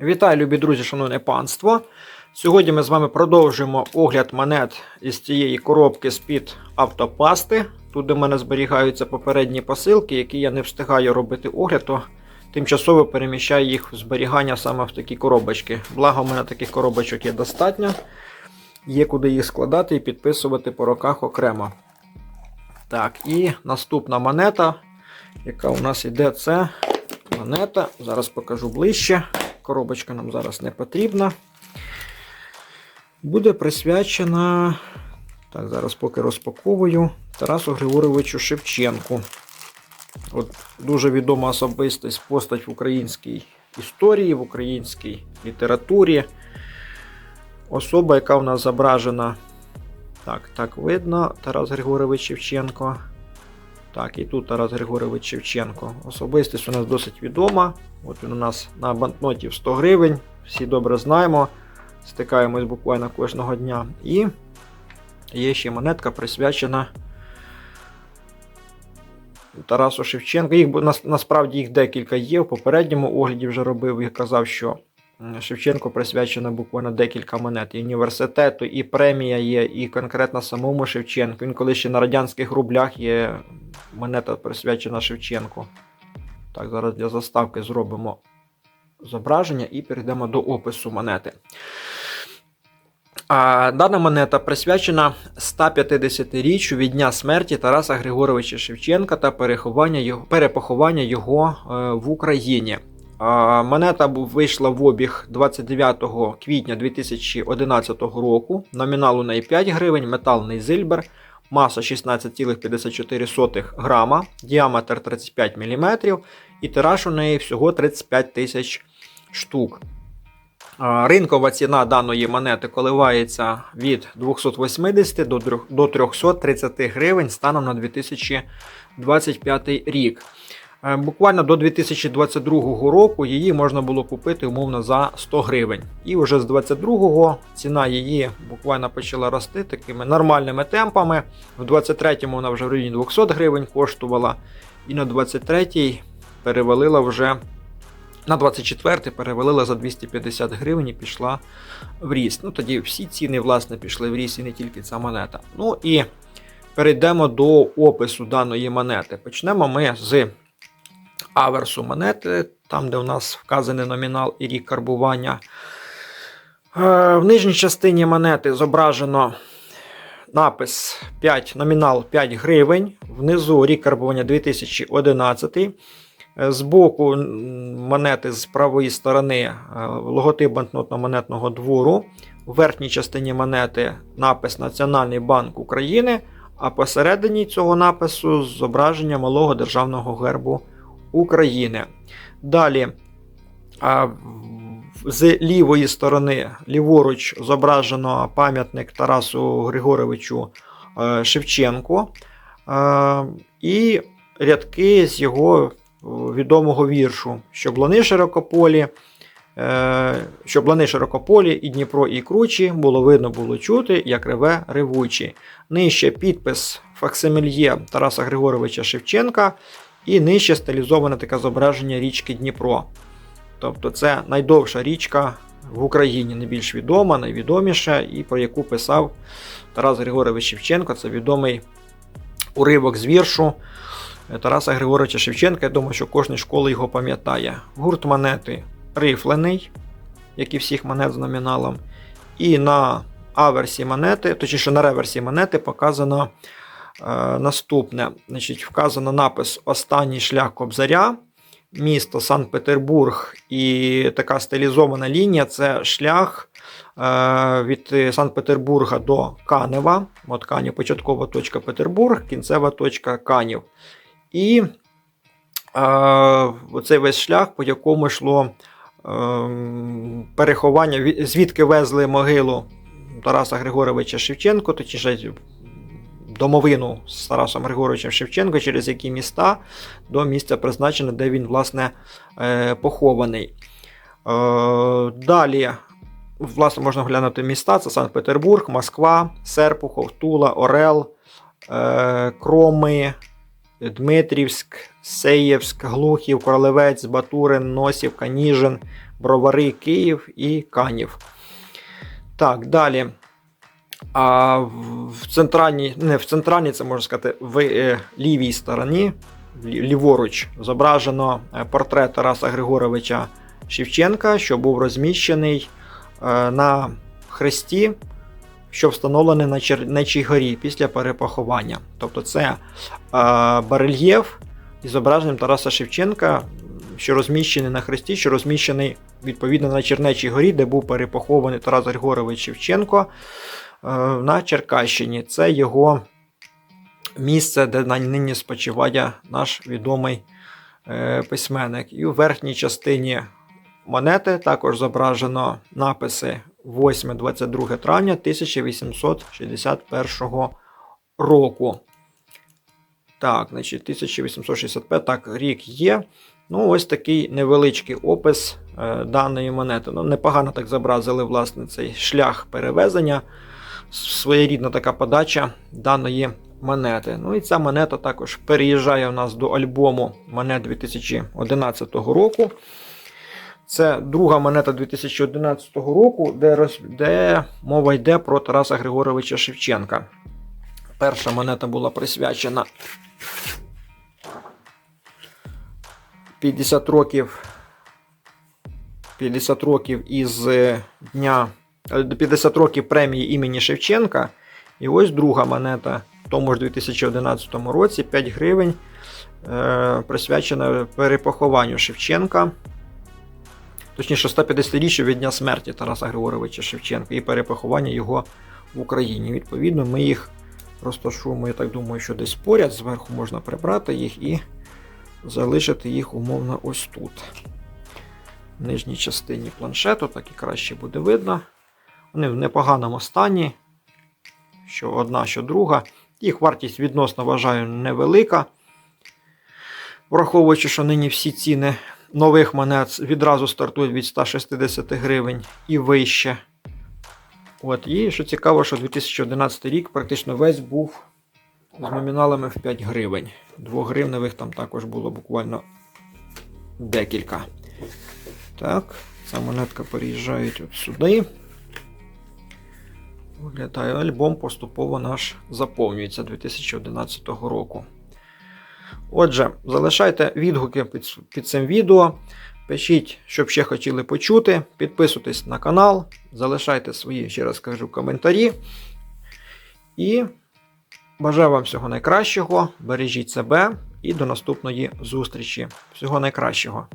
Вітаю, любі друзі, шановне панство. Сьогодні ми з вами продовжуємо огляд монет із цієї коробки з-під автопасти. Тут до мене зберігаються попередні посилки, які я не встигаю робити огляд, то тимчасово переміщаю їх в зберігання саме в такі коробочки. Благо, у мене таких коробочок є достатньо. Є куди їх складати і підписувати по роках окремо. Так, і наступна монета, яка у нас йде, це монета. Зараз покажу ближче. Коробочка нам зараз не потрібна. Буде присвячена. Так, зараз поки розпаковую Тарасу Григоровичу Шевченку. От Дуже відома особистість, постать в українській історії, в українській літературі. Особа, яка в нас зображена. Так, так видно, Тарас Григорович Шевченко. Так, і тут Тарас Григорович Шевченко. Особистість у нас досить відома. От він у нас на банкноті в 100 гривень. Всі добре знаємо. Стикаємось буквально кожного дня. І є ще монетка присвячена Тарасу Шевченку. Їх насправді їх декілька є. В попередньому огляді вже робив і казав, що Шевченко присвячено буквально декілька монет. І університету, і премія є, і конкретно самому Шевченку. Він коли ще на радянських рублях є монета присвячена Шевченку. Так, зараз для заставки зробимо зображення і перейдемо до опису монети. А, дана монета присвячена 150-річчю від дня смерті Тараса Григоровича Шевченка та переховання його, перепоховання його е, в Україні. А, монета вийшла в обіг 29 квітня 2011 року. Номінал у неї 5 гривень, метал Нейзильбер, маса 16,54 грама, діаметр 35 мм і тираж у неї всього 35 тисяч штук. Ринкова ціна даної монети коливається від 280 до трьох- до 330 гривень станом на 2025 рік. Е, Буквально до 2022 року її можна було купити умовно за 100 гривень. І вже з 2022 ціна її буквально почала рости такими нормальними темпами. В 2023 вона вже в районі 200 гривень коштувала, і на 2023 перевалила вже на 24 перевалила за 250 гривень і пішла в ріст. Ну тоді всі ціни, власне, пішли в ріст і не тільки ця монета. Ну і перейдемо до опису даної монети. Почнемо ми з аверсу монети, там, де у нас вказаний номінал і рік карбування. Е, В нижній частині монети зображено напис 5, номінал 5 гривень. Внизу рік карбування 2011. Е, Збоку монети з правої сторони е, логотип банкнотно-монетного двору. В верхній частині монети напис Національний банк України, а посередині цього напису зображення малого державного гербу України. Далі з лівої сторони, ліворуч, зображено пам'ятник Тарасу Григоровичу е, Шевченку е, і рядки з його е, відомого віршу, лани широкополі, щоб лани широкополі, і Дніпро, і кручі, було видно, було чути, як реве ревучі. Нижче підпис факсимільє Тараса Григоровича Шевченка, і нижче стилізоване таке зображення річки Дніпро. Тобто це найдовша річка в Україні, найбільш відома, найвідоміша, і про яку писав Тарас Григорович Шевченко. Це відомий уривок з віршу Тараса Григоровича Шевченка. Я думаю, що кожна школа його пам'ятає. Гурт монети рифлений, як і всіх монет з номіналом. І на аверсі монети, точніше на реверсі монети, показано е, наступне. Значить, вказано напис Останній шлях Кобзаря, місто Санкт-Петербург і така стилізована лінія це шлях е, від Санкт-Петербурга до Канева. От Канів, початкова точка Петербург, кінцева точка Канів. І е, весь шлях, по якому йшло ем, переховання, звідки везли могилу Тараса Григоровича Шевченко, точніше домовину з Тарасом Григоровичем Шевченко, через які міста до місця призначення, де він, власне, е, похований. Е, Далі, власне, можна глянути міста: це Санкт-Петербург, Москва, Серпухов, Тула, Орел, е, Кроми, Дмитрівськ, Сеєвськ, Глухів, Королевець, Батурин, Носівка, Ніжин, Бровари, Київ і Канів. Так, далі. А в центральній, не в центральній, це можна сказати, в е, лівій стороні, ліворуч, зображено е, портрет Тараса Григоровича Шевченка, що був розміщений е, на хресті, що встановлений на Чернечій горі після перепоховання. Тобто це барельєф із зображенням Тараса Шевченка, що розміщений на хресті, що розміщений відповідно на Чернечій горі, де був перепохований Тарас Григорович Шевченко на Черкащині. Це його місце, де нині спочиває наш відомий е, письменник. І у верхній частині монети також зображено написи 8-22 травня 1861 року. Так, значить, 1865 так, рік є. Ну, ось такий невеличкий опис е, даної монети. Ну, непогано так зобразили власне цей шлях перевезення, своєрідна така подача даної монети. Ну і ця монета також переїжджає у нас до альбому монет 2011 року. Це друга монета 2011 року, де, роз... де мова йде про Тараса Григоровича Шевченка. Перша монета була присвячена 50 років 50 років із е, дня 50 років премії імені Шевченка. І ось друга монета в тому ж 2011 році 5 гривень, е, присвячена перепохованню Шевченка. Точніше, 150-річчю від дня смерті Тараса Григоровича Шевченка і перепоховання його в Україні. Відповідно, ми їх розташуємо, я так думаю, що десь поряд, зверху можна прибрати їх і залишити їх умовно ось тут. В нижній частині планшету, так і краще буде видно. Вони в непоганому стані, що одна, що друга. Їх вартість відносно вважаю невелика. Враховуючи, що нині всі ціни нових монет відразу стартують від 160 гривень і вище. От, і що цікаво, що 2011 рік практично весь був з номіналами в 5 гривень. Двогривневих там також було буквально декілька. Так, ця монетка переїжджає от сюди. Виглядає альбом поступово наш заповнюється 2011 року. Отже, залишайте відгуки під, під цим відео. Пишіть, щоб ще хотіли почути. Підписуйтесь на канал, залишайте свої, ще раз кажу, коментарі. І бажаю вам всього найкращого. Бережіть себе і до наступної зустрічі. Всього найкращого!